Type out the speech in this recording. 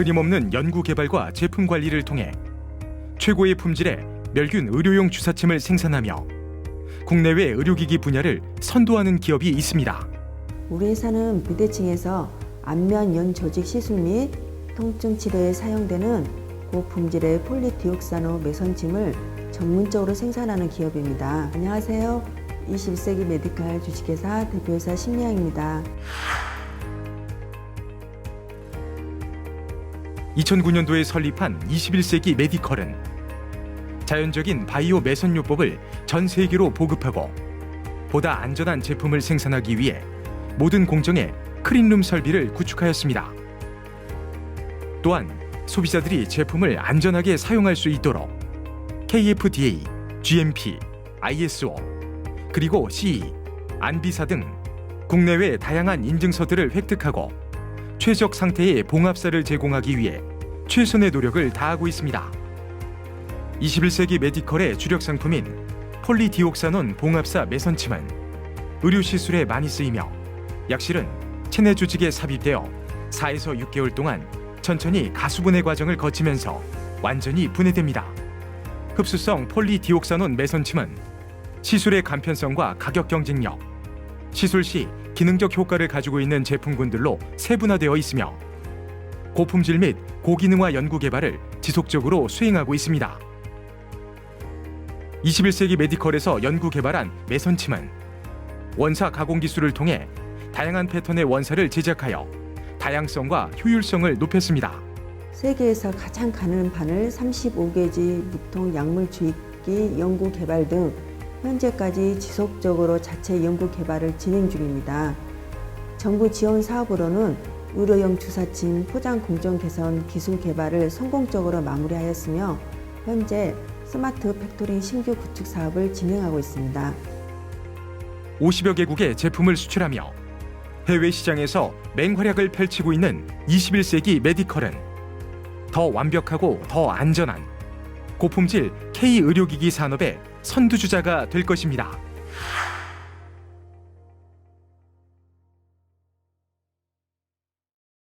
끊임없는 연구 개발과 제품 관리를 통해 최고의 품질의 멸균 의료용 주사침을 생산하며 국내외 의료기기 분야를 선도하는 기업이 있습니다. 우리 회사는 비대칭에서 안면 연 조직 시술 및 통증 치료에 사용되는 고품질의 폴리디옥사노 매선침을 전문적으로 생산하는 기업입니다. 안녕하세요. 21세기 메디칼 주식회사 대표이사 심리양입니다. 2009년도에 설립한 21세기 메디컬은 자연적인 바이오 매선요법을 전 세계로 보급하고 보다 안전한 제품을 생산하기 위해 모든 공정에 클린룸 설비를 구축하였습니다. 또한 소비자들이 제품을 안전하게 사용할 수 있도록 KFDA, GMP, ISO, 그리고 CE, 안비사 등 국내외 다양한 인증서들을 획득하고 최적 상태의 봉합사를 제공하기 위해 최선의 노력을 다하고 있습니다. 21세기 메디컬의 주력 상품인 폴리디옥사논 봉합사 매선침은 의료 시술에 많이 쓰이며 약실은 체내 조직에 삽입되어 4에서 6개월 동안 천천히 가수분해 과정을 거치면서 완전히 분해됩니다. 흡수성 폴리디옥사논 매선침은 시술의 간편성과 가격 경쟁력, 시술 시 기능적 효과를 가지고 있는 제품군들로 세분화되어 있으며 고품질 및 고기능화 연구 개발을 지속적으로 수행하고 있습니다. 21세기 메디컬에서 연구 개발한 매선침은 원사 가공 기술을 통해 다양한 패턴의 원사를 제작하여 다양성과 효율성을 높였습니다. 세계에서 가장 가는 바늘 35개지 무통 약물 주입기 연구 개발 등 현재까지 지속적으로 자체 연구 개발을 진행 중입니다. 정부 지원 사업으로는 의료용 주사침 포장 공정 개선 기술 개발을 성공적으로 마무리하였으며 현재 스마트 팩토리 신규 구축 사업을 진행하고 있습니다. 50여 개국의 제품을 수출하며 해외 시장에서 맹활약을 펼치고 있는 21세기 메디컬은 더 완벽하고 더 안전한 고품질 K 의료기기 산업의 선두주자가 될 것입니다.